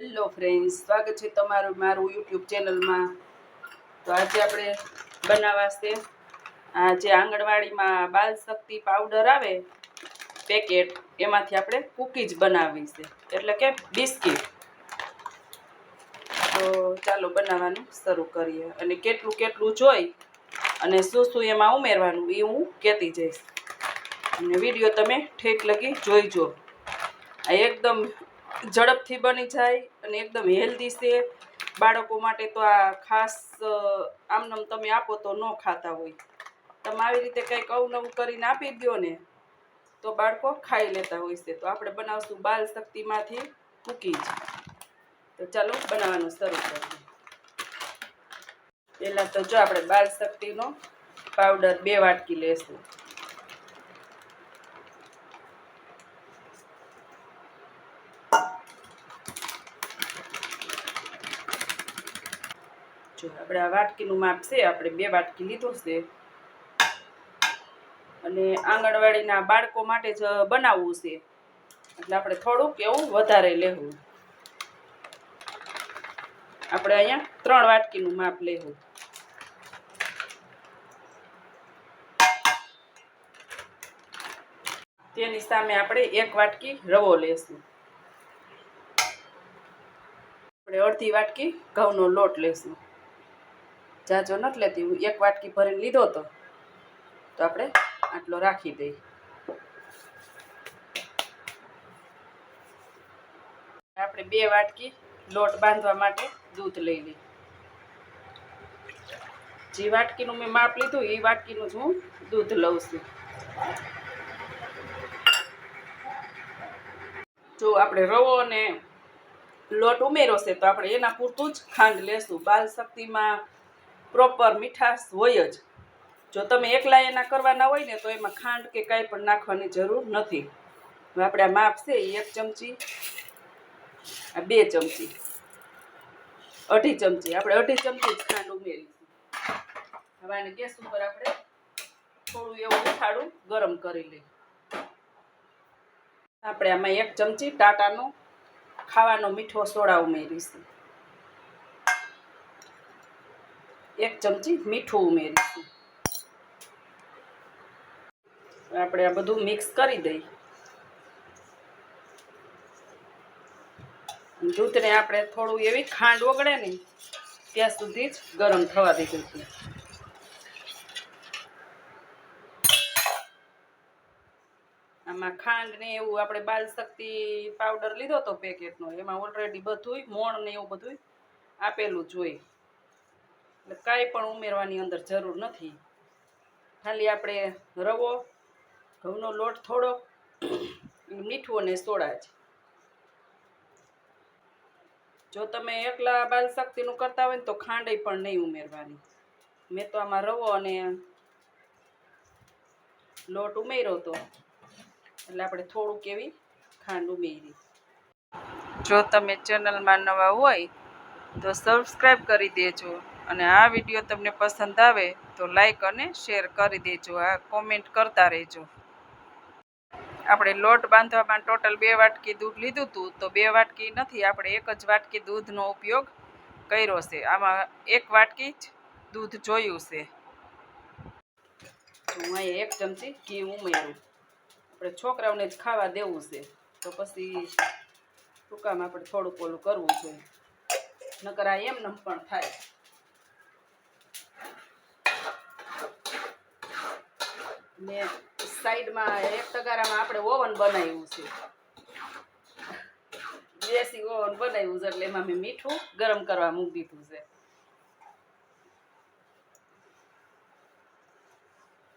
Hello friends સ્વાગત છે તમારું મારું યુટ્યુબ ચેનલમાં તો આજે આપણે બનાવાશે આ જે આંગણવાડીમાં બાલ શક્તિ પાવડર આવે પેકેટ એમાંથી આપણે કૂકીઝ બનાવવી છે એટલે કે બિસ્કિટ તો ચાલો બનાવવાનું શરૂ કરીએ. અને કેટલું કેટલું જોઈ અને શું શું એમાં ઉમેરવાનું એ હું કહેતી જઈશ. અને વીડિયો તમે ઠેક લગી જોઈજો. આ એકદમ ઝડપથી બની જાય અને એકદમ હેલ્ધી છે. બાળકો માટે તો આ ખાસ આમનામ તમે આપો તો ન ખાતા હોય. તમે આવી રીતે કંઈક અવનવું કરીને આપી દો ને, તો બાળકો ખાઈ લેતા હોય છે. તો આપણે બનાવશું બાલ શક્તિમાંથી કૂકીઝ તો ચાલો બનાવવાનું શરૂ કરીએ. પહેલાં તો જો આપણે બાલ શક્તિનો પાવડર બે વાટકી લેશું જો આપણે આ વાટકીનું માપ છે, આપણે બે વાટકી લીધું છે. અને આંગણવાડીના બાળકો માટે જ બનાવવું છે. એટલે આપણે થોડુંક એવું વધારે લેવું. આપણે અહીંયા ત્રણ વાટકીનું માપ લેવું. તેની સામે આપણે એક વાટકી રવો લેશું. આપણે અડધી વાટકી ઘઉંનો લોટ લેશું. જાજો નથી લેતી, હું એક વાટકી ભરીને લીધો હતો તો આપણે આટલો રાખી દઈ આપણે બે વાટકી લોટ બાંધવા માટે દૂધ લઈ લઈ જે વાટકીનું મેં માપ લીધું, એ વાટકીનું જ હું દૂધ લઉં છું. જો આપણે રવો અને લોટ ઉમેરો છે, તો આપણે એના પૂરતું જ ખાંડ લેશું. બાલ શક્તિમાં પ્રોપર મીઠાશ હોય જ. જો તમે એકલા એના કરવાના હોય ને, તો એમાં ખાંડ કે કાંઈ પણ નાખવાની જરૂર નથી. આપણે આ માપ છે એક ચમચી, આ બે ચમચી, અઢી ચમચી. આપણે અઢી ચમચી જ ખાંડ ઉમેરીશું. હવે આને ગેસ ઉપર આપણે થોડું એવું ઉઠાડું ગરમ કરી લઈએ આપણે આમાં એક ચમચી ટાટાનો ખાવાનો મીઠો સોડા ઉમેરીશું. એક ચમચી મીઠું ઉમેરીશું. આપણે આ બધું મિક્સ કરી દઈ. દૂધને આપણે થોડું એવી ખાંડ ઓગળે ને, ત્યાં સુધી જ ગરમ થવા દીધું હતું આમાં ખાંડ ને એવું આપણે બાલ શક્તિ પાવડર લીધો હતો પેકેટનો એમાં ઓલરેડી બધુંય, મોણ ને એવું બધું આપેલું જ હોય. એટલે કાંઈ પણ ઉમેરવાની અંદર જરૂર નથી. ખાલી આપણે રવો, ઘઉંનો લોટ થોડો મીઠું અને સોડા જ. જો તમે એકલા બાલ શક્તિનું કરતા હોય ને તો ખાંડે પણ નહીં ઉમેરવાની. મેં તો આમાં રવો અને લોટ ઉમેર્યો તો એટલે આપણે થોડુંક એવી ખાંડ ઉમેરી. જો તમે ચેનલમાં નવા હોય તો સબસ્ક્રાઈબ કરી દેજો. અને આ વીડિયો તમને પસંદ આવે તો લાઈક અને શેર કરી દેજો. આ કોમેન્ટ કરતા રહેજો. આપણે લોટ બાંધવામાં ટોટલ બે વાટકી દૂધ લીધું હતું તો બે વાટકી નથી, આપણે એક જ વાટકી દૂધનો ઉપયોગ કર્યો છે. આમાં એક વાટકી જ દૂધ જોયું છે. હું અહીંયા એક ચમચી ઘી ઉમેરું. આપણે છોકરાઓને જ ખાવા દેવું છે. તો પછી ટૂંકામાં આપણે થોડુંક ઓલું કરવું જોઈએ. નકર આ એમને પણ થાય. ને સાઈડમાં એક તગારામાં આપણે ઓવન બનાવ્યું છે. દેશી ઓવન બનાવ્યું છે એટલે એમાં મેં મીઠું ગરમ કરવા મૂકી દીધું છે.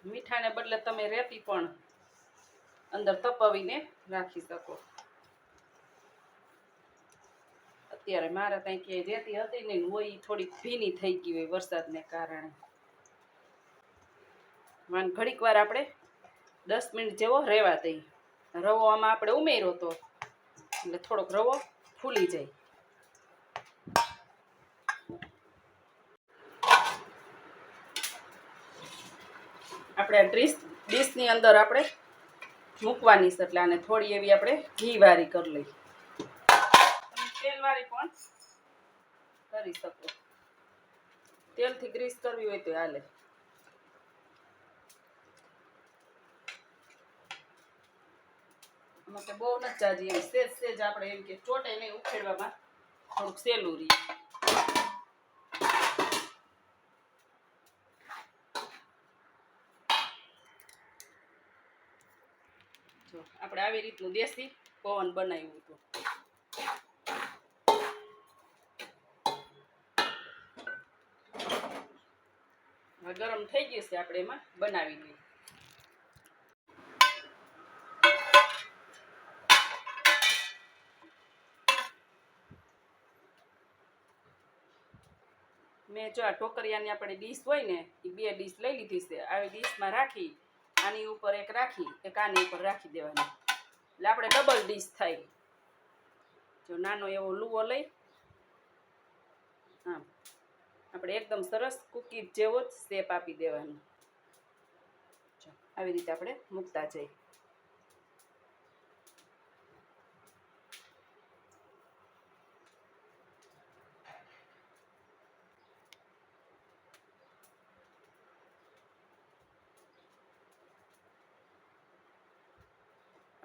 મીઠાને બદલે તમે રેતી પણ અંદર તપાવીને રાખી શકો. અત્યારે મારા ત્યાં ક્યાંય રેતી હતી ને હોય થોડીક ભીની થઈ ગઈ હોય વરસાદને કારણે. વાન ઘડીક વાર આપણે દસ મિનિટ જેવો રહેવા દઈ રવો આમાં આપણે ઉમેર્યો તો, એટલે થોડોક રવો ફૂલી જાય. આપણે આ ડીશ ડીશની અંદર આપણે મૂકવાની છે, એટલે આને થોડી એવી આપણે ઘી વારી કરી લઈ તેલ વારી પણ કરી શકો. તેલથી ગ્રીસ કરવી હોય તો હાલે. તો બહુ ન ચાજી એમ, સેજ સેજ આપણે એમ કે ચોટે નહીં ઉખેડવામાં. થોડુંક સહેલું રહી. જો, આપણે આવી રીતનું દેશી પવન બનાવ્યું હતું. ગરમ થઈ ગયું છે આપણે એમાં બનાવી લઈએ. મેં જો આ ટોકરિયાની આપણે ડીશ હોય ને, એ બે ડીશ લઈ લીધી છે. આવી ડીશમાં રાખી, આની ઉપર એક રાખી, એક આની ઉપર રાખી દેવાની. એટલે આપણે ડબલ ડીશ થાય. જો નાનો એવો લુવો લઈ. હા. આપણે એકદમ સરસ કુકી જેવો જ શેપ આપી દેવાનો. આવી રીતે આપણે મૂકતા જઈએ.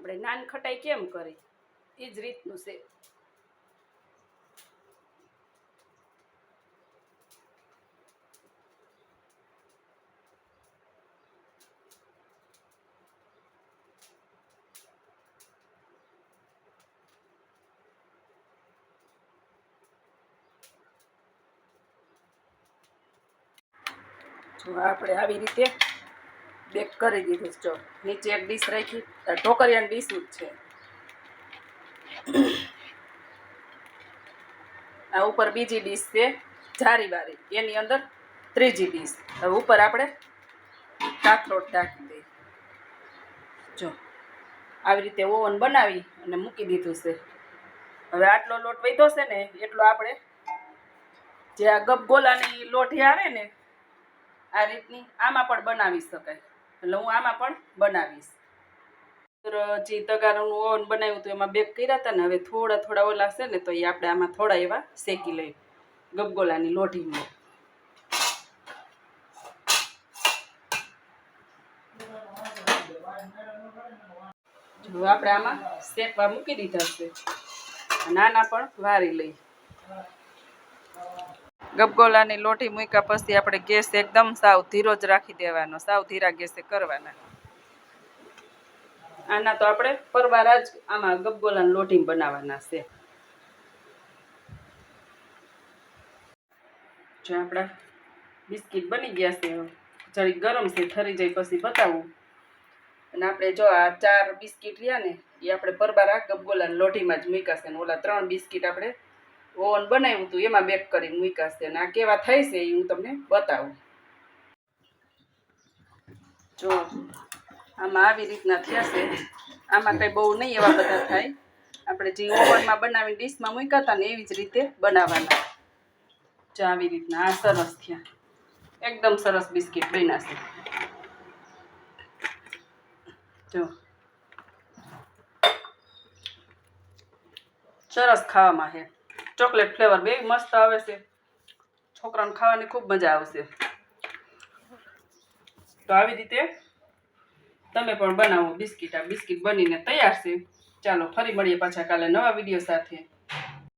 આપણે નાન ખટાઈ કેમ કરી? એ જ રીતનું છે. આપણે આવી રીતે બેક કરી દીધું જો, નીચે એક ડીશ રાખી ઢોકરિયાની ડીશ જ છે. આ ઉપર બીજી ડીશ છે જારી વારી એની અંદર ત્રીજી ડીશ. હવે ઉપર આપણે કાથરોટ ઢાંકી દઈએ. જો, આવી રીતે ઓવન બનાવી અને મૂકી દીધું છે. હવે આટલો લોટ વધ્યો છે ને, એટલો આપણે જે આ ગપગોલાની લોઢી આવે ને, આ રીતની આમાં પણ બનાવી શકાય. એટલે હું આમાં પણ બનાવીશ. જે તગારાનું ઓવન બનાવ્યું હતું એમાં બેક કર્યા હતા ને, હવે થોડા થોડા ઓલા છે ને, તો એ આપણે આમાં થોડા એવા શેકી લઈએ ગબગોલાની લોઢીમાં. જો આપણે આમાં શેકવા મૂકી દીધા છે. નાના પણ વારી લઈ. ગબગોલાની લોટી મૂક્યા પછી આપણે ગેસ એકદમ સાવ ધીરો જ રાખી દેવાનો, સાવ ધીરા ગેસે કરવાના. આના તો આપણે પરવાર જ આમાં ગબગોલાની લોટી બનાવવાના છે. જો આપણા બિસ્કિટ બની ગયા છે, જરી ગરમ છે, ઠરી જાય પછી બતાવું અને આપણે જો આ ચાર બિસ્કિટ રહ્યા ને, એ આપણે પરબારા ગબગોલાની લોટીમાં જ મૂક્યા છે ને ઓલા ત્રણ બિસ્કિટ આપણે ઓવન બનાવ્યું હતું એમાં બેક કરીને મૂક્યા છે. અને આ કેવા થાય છે એ હું તમને બતાવું. જો, આમાં આવી રીતના થયા આમાં કંઈ બહુ નહીં એવા બધા થાય. આપણે જે ઓવનમાં બનાવીને ડીશમાં મૂક્યા હતા ને એવી જ રીતે બનાવવાના. જો આવી રીતના, આ સરસ થયા. એકદમ સરસ બિસ્કિટ બન્યા છે. જો. સરસ ખાવામાં છે. ચોકલેટ ફ્લેવર બે મસ્ત આવે છે. છોકરાને ખાવાની ખૂબ મજા આવશે. તો આવી રીતે તમે પણ બનાવો બિસ્કિટ. આ બિસ્કિટ બનીને તૈયાર છે. ચાલો ફરી મળીએ પાછા કાલે નવા વીડિયો સાથે.